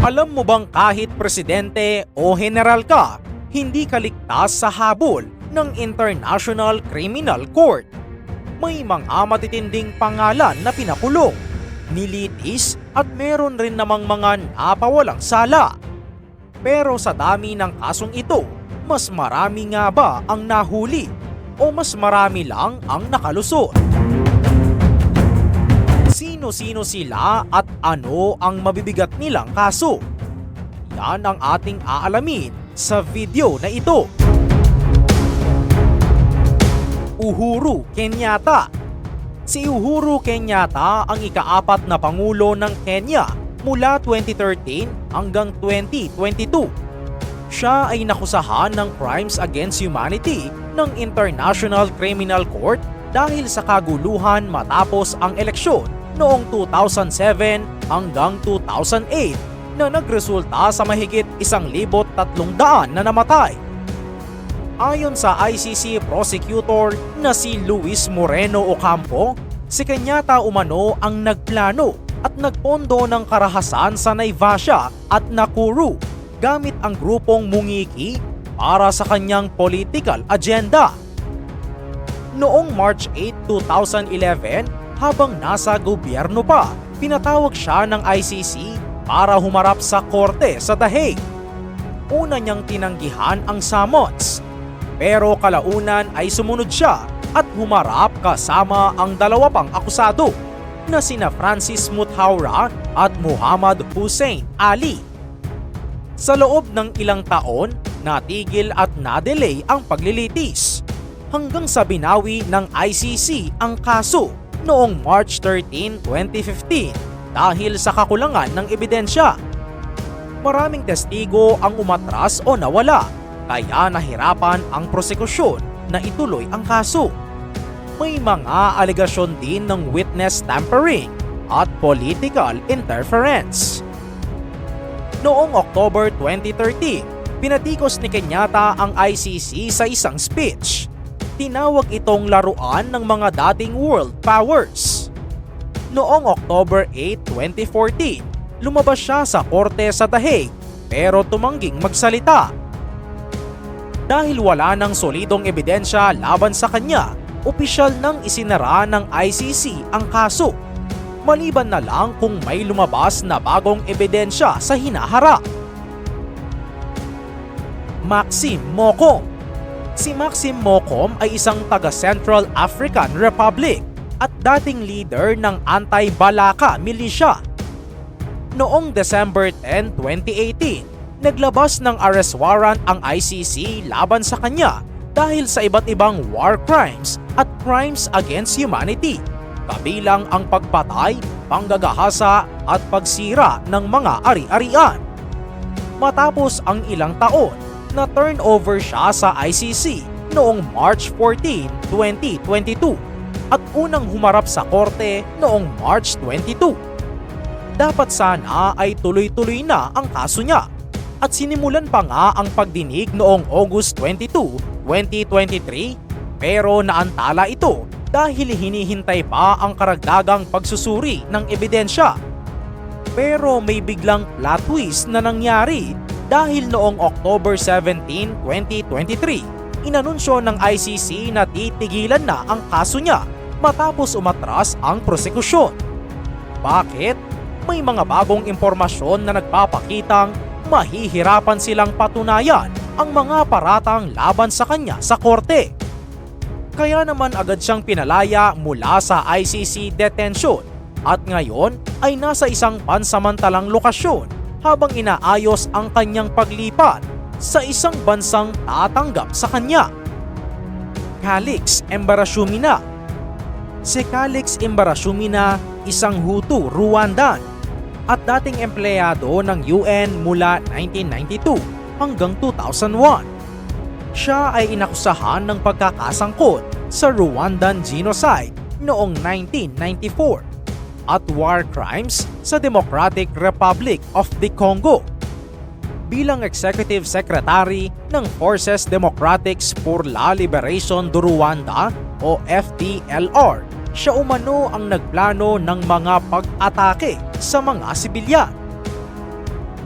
Alam mo bang kahit presidente o general ka, hindi ka ligtas sa habol ng International Criminal Court? May mga matitinding pangalan na pinakulong, nilitis at meron rin namang mga napawalang sala. Pero sa dami ng kasong ito, mas marami nga ba ang nahuli o mas marami lang ang nakalusot? Sino-sino sila at ano ang mabibigat nilang kaso? Yan ang ating aalamin sa video na ito. Uhuru Kenyatta Si Uhuru Kenyatta ang ikaapat na pangulo ng Kenya mula 2013 hanggang 2022. Siya ay nakusahan ng Crimes Against Humanity ng International Criminal Court dahil sa kaguluhan matapos ang eleksyon noong 2007 hanggang 2008 na nagresulta sa mahigit 1,300 na namatay. Ayon sa ICC prosecutor na si Luis Moreno Ocampo, si Kenyatta umano ang nagplano at nagpondo ng karahasan sa Naivasha at Nakuru gamit ang grupong Mungiki para sa kanyang political agenda. Noong March 8, 2011, habang nasa gobyerno pa, pinatawag siya ng ICC para humarap sa korte sa The Hague. Una niyang tinanggihan ang summons, pero kalaunan ay sumunod siya at humarap kasama ang dalawa pang akusado na sina Francis Muthaura at Muhammad Hussein Ali. Sa loob ng ilang taon, natigil at nadelay ang paglilitis hanggang sa binawi ng ICC ang kaso noong March 13, 2015 dahil sa kakulangan ng ebidensya. Maraming testigo ang umatras o nawala kaya nahirapan ang prosekusyon na ituloy ang kaso. May mga alegasyon din ng witness tampering at political interference. Noong October 2013, pinatikos ni Kenyatta ang ICC sa isang speech. Tinawag itong laruan ng mga dating world powers. Noong October 8, 2014, lumabas siya sa korte sa The pero tumangging magsalita. Dahil wala ng solidong ebidensya laban sa kanya, opisyal nang isinara ng ICC ang kaso maliban na lang kung may lumabas na bagong ebidensya sa hinaharap. Maxim Mokom Si Maxim Mokom ay isang taga Central African Republic at dating leader ng anti-Balaka militia. Noong December 10, 2018, naglabas ng arrest warrant ang ICC laban sa kanya dahil sa iba't ibang war crimes at crimes against humanity kabilang ang pagpatay, panggagahasa at pagsira ng mga ari-arian. Matapos ang ilang taon, na turnover siya sa ICC noong March 14, 2022 at unang humarap sa korte noong March 22. Dapat sana ay tuloy-tuloy na ang kaso niya at sinimulan pa nga ang pagdinig noong August 22, 2023 pero naantala ito dahil hinihintay pa ang karagdagang pagsusuri ng ebidensya. Pero may biglang plot twist na nangyari dahil noong October 17, 2023, inanunsyo ng ICC na titigilan na ang kaso niya matapos umatras ang prosekusyon. Bakit? May mga bagong impormasyon na nagpapakitang mahihirapan silang patunayan ang mga paratang laban sa kanya sa korte. Kaya naman agad siyang pinalaya mula sa ICC detention at ngayon ay nasa isang pansamantalang lokasyon habang inaayos ang kanyang paglipat sa isang bansang tatanggap sa kanya. Calix Embarashumina Si Calix Embarashumina, isang Hutu Rwandan at dating empleyado ng UN mula 1992 hanggang 2001. Siya ay inakusahan ng pagkakasangkot sa Rwandan genocide noong 1994 at war crimes sa Democratic Republic of the Congo. Bilang Executive Secretary ng Forces Democratics pour la Liberation de Rwanda o FDLR, siya umano ang nagplano ng mga pag-atake sa mga sibilyan.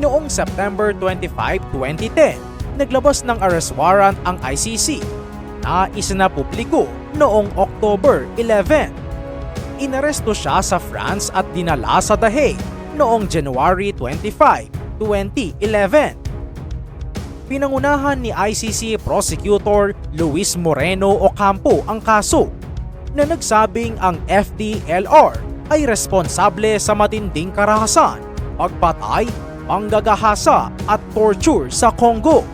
Noong September 25, 2010, naglabas ng arrest warrant ang ICC na isinapubliko noong October 11. Inaresto siya sa France at dinala sa The Hague noong January 25, 2011. Pinangunahan ni ICC Prosecutor Luis Moreno Ocampo ang kaso na nagsabing ang FDLR ay responsable sa matinding karahasan, pagpatay, panggagahasa at torture sa Congo.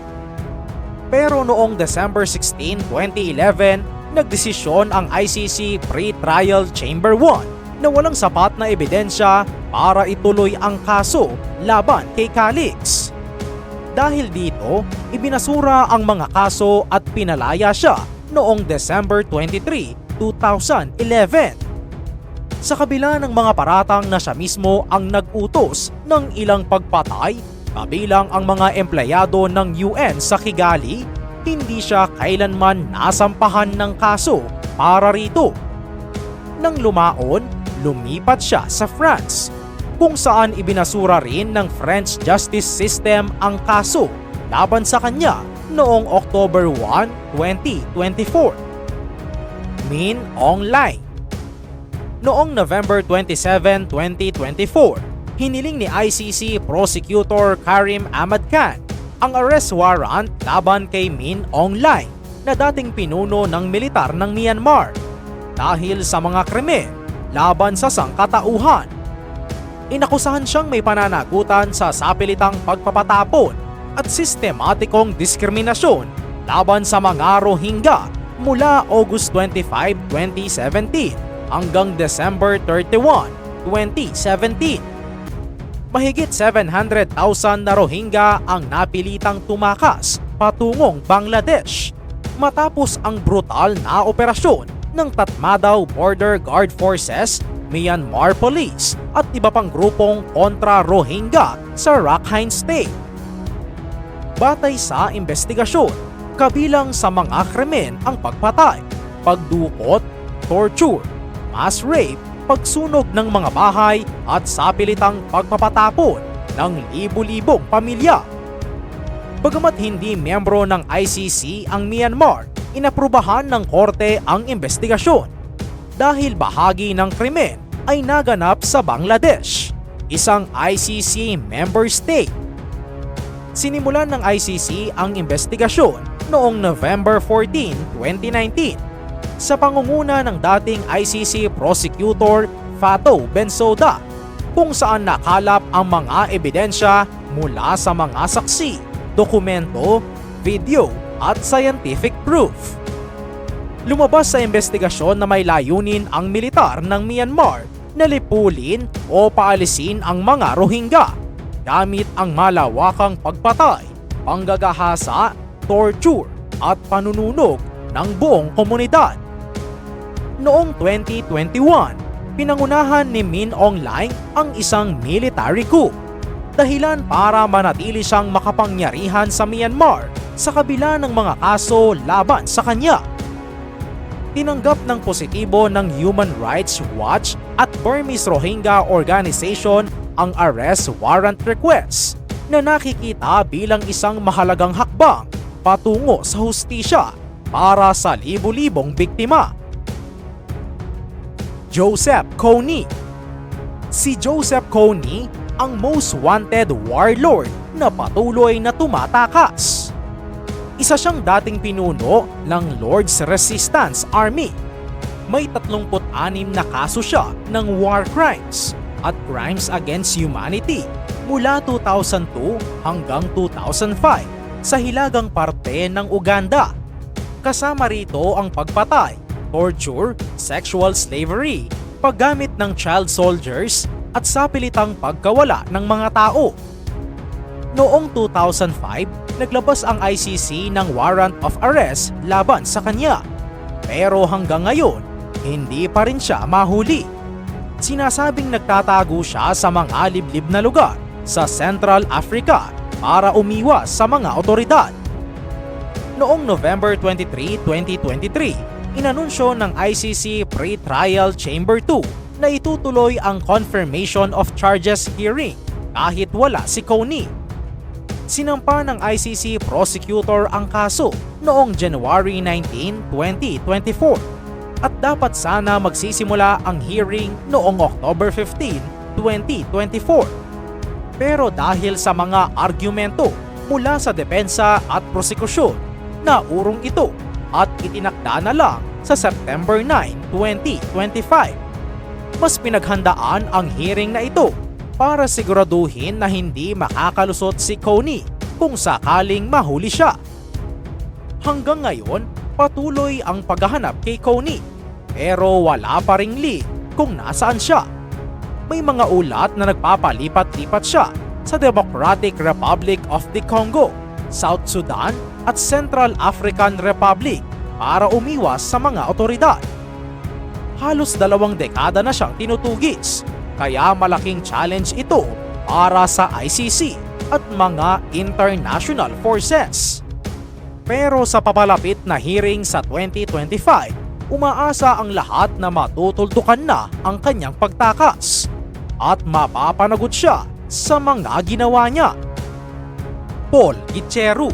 Pero noong December 16, 2011, nagdesisyon ang ICC Pre-Trial Chamber 1 na walang sapat na ebidensya para ituloy ang kaso laban kay Calix. Dahil dito, ibinasura ang mga kaso at pinalaya siya noong December 23, 2011. Sa kabila ng mga paratang na siya mismo ang nag-utos ng ilang pagpatay, kabilang ang mga empleyado ng UN sa Kigali, hindi siya kailanman nasampahan ng kaso para rito. Nang lumaon, lumipat siya sa France kung saan ibinasura rin ng French justice system ang kaso laban sa kanya noong October 1, 2024. Min Online Noong November 27, 2024, hiniling ni ICC Prosecutor Karim Ahmad Khan ang arrest warrant laban kay Min Online na dating pinuno ng militar ng Myanmar dahil sa mga krimen laban sa sangkatauhan inakusahan siyang may pananagutan sa sapilitang pagpapatapon at sistematikong diskriminasyon laban sa mga Rohingya mula August 25, 2017 hanggang December 31, 2017. Mahigit 700,000 na Rohingya ang napilitang tumakas patungong Bangladesh matapos ang brutal na operasyon ng Tatmadaw Border Guard Forces Myanmar Police at iba pang grupong kontra-Rohingya sa Rakhine State. Batay sa investigasyon, kabilang sa mga krimen ang pagpatay, pagdukot, torture, mass rape, pagsunog ng mga bahay at sapilitang pagpapatapon ng libu-libong pamilya. Bagamat hindi miyembro ng ICC ang Myanmar, inaprubahan ng korte ang investigasyon dahil bahagi ng krimen ay naganap sa Bangladesh, isang ICC member state. Sinimulan ng ICC ang investigasyon noong November 14, 2019 sa pangunguna ng dating ICC prosecutor Fatou Bensouda kung saan nakalap ang mga ebidensya mula sa mga saksi, dokumento, video at scientific proof lumabas sa investigasyon na may layunin ang militar ng Myanmar na lipulin o paalisin ang mga Rohingya gamit ang malawakang pagpatay, panggagahasa, torture at panununog ng buong komunidad. Noong 2021, pinangunahan ni Min Aung Hlaing ang isang military coup. Dahilan para manatili siyang makapangyarihan sa Myanmar sa kabila ng mga kaso laban sa kanya. Tinanggap ng positibo ng Human Rights Watch at Burmese Rohingya Organization ang arrest warrant request na nakikita bilang isang mahalagang hakbang patungo sa hustisya para sa libu-libong biktima. Joseph Kony Si Joseph Kony ang most wanted warlord na patuloy na tumatakas isa siyang dating pinuno ng Lord's Resistance Army. May 36 na kaso siya ng war crimes at crimes against humanity mula 2002 hanggang 2005 sa hilagang parte ng Uganda. Kasama rito ang pagpatay, torture, sexual slavery, paggamit ng child soldiers at sapilitang pagkawala ng mga tao. Noong 2005, naglabas ang ICC ng warrant of arrest laban sa kanya. Pero hanggang ngayon, hindi pa rin siya mahuli. Sinasabing nagtatago siya sa mga liblib na lugar sa Central Africa para umiwas sa mga otoridad. Noong November 23, 2023, inanunsyo ng ICC Pre-Trial Chamber 2 na itutuloy ang confirmation of charges hearing kahit wala si Coney. Sinampa ng ICC prosecutor ang kaso noong January 19, 2024 at dapat sana magsisimula ang hearing noong October 15, 2024. Pero dahil sa mga argumento mula sa depensa at prosekusyon, naurong ito at itinakda na lang sa September 9, 2025. Mas pinaghandaan ang hearing na ito para siguraduhin na hindi makakalusot si Coney kung sakaling mahuli siya. Hanggang ngayon, patuloy ang paghahanap kay Coney pero wala pa ring lead kung nasaan siya. May mga ulat na nagpapalipat-lipat siya sa Democratic Republic of the Congo, South Sudan at Central African Republic para umiwas sa mga otoridad. Halos dalawang dekada na siyang tinutugis, kaya malaking challenge ito para sa ICC at mga international forces. Pero sa papalapit na hearing sa 2025, umaasa ang lahat na matutultukan na ang kanyang pagtakas at mapapanagot siya sa mga ginawa niya. Paul Gicheru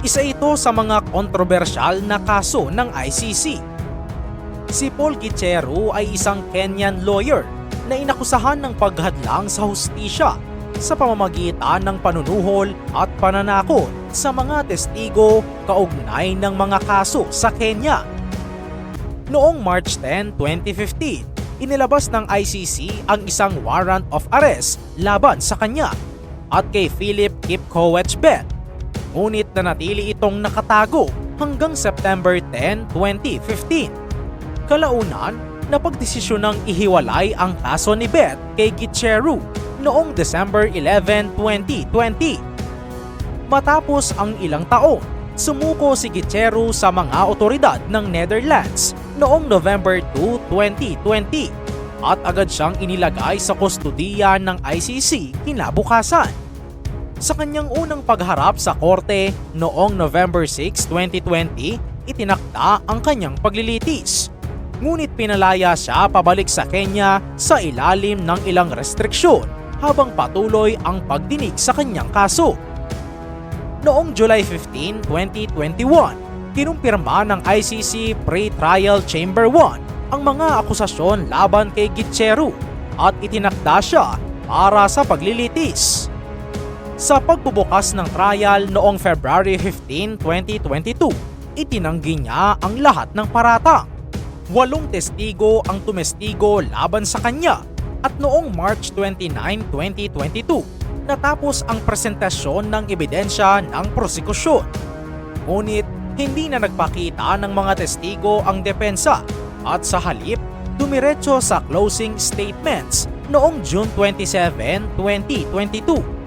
Isa ito sa mga kontrobersyal na kaso ng ICC. Si Paul Gicheru ay isang Kenyan lawyer na inakusahan ng paghadlang sa hustisya sa pamamagitan ng panunuhol at pananakot sa mga testigo kaugnay ng mga kaso sa Kenya. Noong March 10, 2015, inilabas ng ICC ang isang warrant of arrest laban sa kanya at kay Philip Kipkowetz-Bet. Ngunit nanatili itong nakatago hanggang September 10, 2015. Kalaunan, napagdesisyon ng ihiwalay ang kaso ni Bet kay Gicheru noong December 11, 2020. Matapos ang ilang taon, sumuko si Gicheru sa mga otoridad ng Netherlands noong November 2, 2020 at agad siyang inilagay sa kustudiya ng ICC kinabukasan. Sa kanyang unang pagharap sa korte noong November 6, 2020, itinakda ang kanyang paglilitis. Ngunit pinalaya siya pabalik sa Kenya sa ilalim ng ilang restriksyon habang patuloy ang pagdinig sa kanyang kaso. Noong July 15, 2021, kinumpirma ng ICC Pre-Trial Chamber 1 ang mga akusasyon laban kay Gicheru at itinakda siya para sa paglilitis. Sa pagbubukas ng trial noong February 15, 2022, itinanggi niya ang lahat ng paratang. Walong testigo ang tumestigo laban sa kanya at noong March 29, 2022, natapos ang presentasyon ng ebidensya ng prosekusyon. Ngunit hindi na nagpakita ng mga testigo ang depensa at sa halip dumiretso sa closing statements noong June 27, 2022.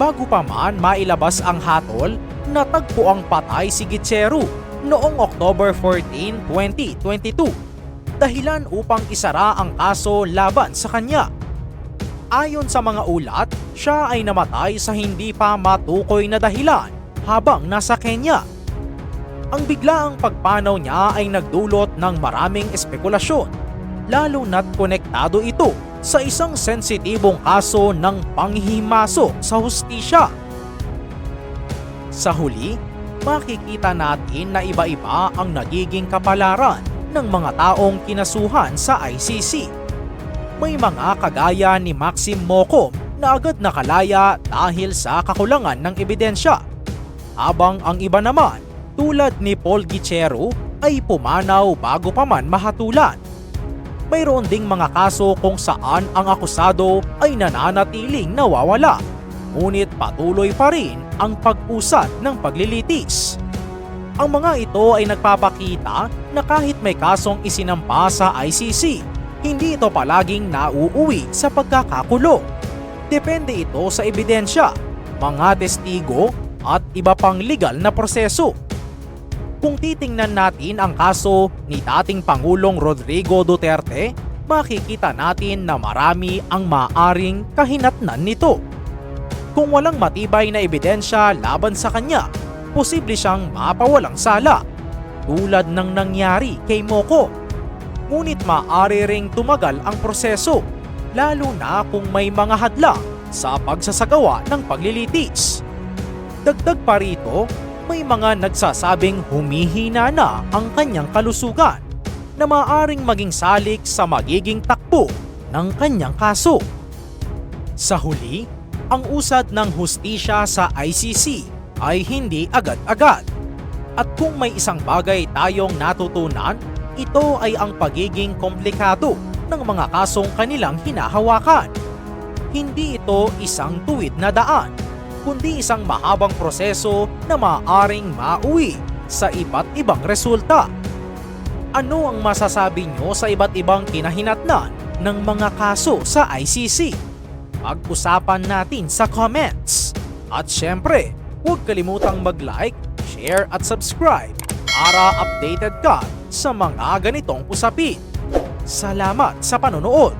Bago pa man mailabas ang hatol, natagpo ang patay si Gicheru noong October 14, 2022 dahilan upang isara ang kaso laban sa kanya. Ayon sa mga ulat, siya ay namatay sa hindi pa matukoy na dahilan habang nasa Kenya. Ang biglaang pagpanaw niya ay nagdulot ng maraming espekulasyon, lalo na't konektado ito sa isang sensitibong kaso ng panghihimasok sa hustisya. Sa huli, makikita natin na iba-iba ang nagiging kapalaran ng mga taong kinasuhan sa ICC. May mga kagaya ni Maxim Mokom na agad nakalaya dahil sa kakulangan ng ebidensya. Habang ang iba naman, tulad ni Paul Gicheru, ay pumanaw bago pa man mahatulan. Mayroon ding mga kaso kung saan ang akusado ay nananatiling nawawala. Ngunit patuloy pa rin ang pag-usad ng paglilitis. Ang mga ito ay nagpapakita na kahit may kasong isinampa sa ICC, hindi ito palaging nauuwi sa pagkakakulong. Depende ito sa ebidensya, mga testigo at iba pang legal na proseso. Kung titingnan natin ang kaso ni dating Pangulong Rodrigo Duterte, makikita natin na marami ang maaring kahinatnan nito. Kung walang matibay na ebidensya laban sa kanya, posible siyang mapawalang sala, tulad ng nangyari kay Moko. Ngunit maaari ring tumagal ang proseso, lalo na kung may mga hadlang sa pagsasagawa ng paglilitis. Dagdag pa rito, may mga nagsasabing humihina na ang kanyang kalusugan na maaring maging salik sa magiging takbo ng kanyang kaso. Sa huli, ang usad ng hustisya sa ICC ay hindi agad-agad. At kung may isang bagay tayong natutunan, ito ay ang pagiging komplikado ng mga kasong kanilang hinahawakan. Hindi ito isang tuwid na daan, kundi isang mahabang proseso na maaring mauwi sa iba't ibang resulta. Ano ang masasabi nyo sa iba't ibang kinahinatnan ng mga kaso sa ICC? Pag-usapan natin sa comments. At syempre, huwag kalimutang mag-like, share at subscribe para updated ka sa mga ganitong usapin. Salamat sa panonood!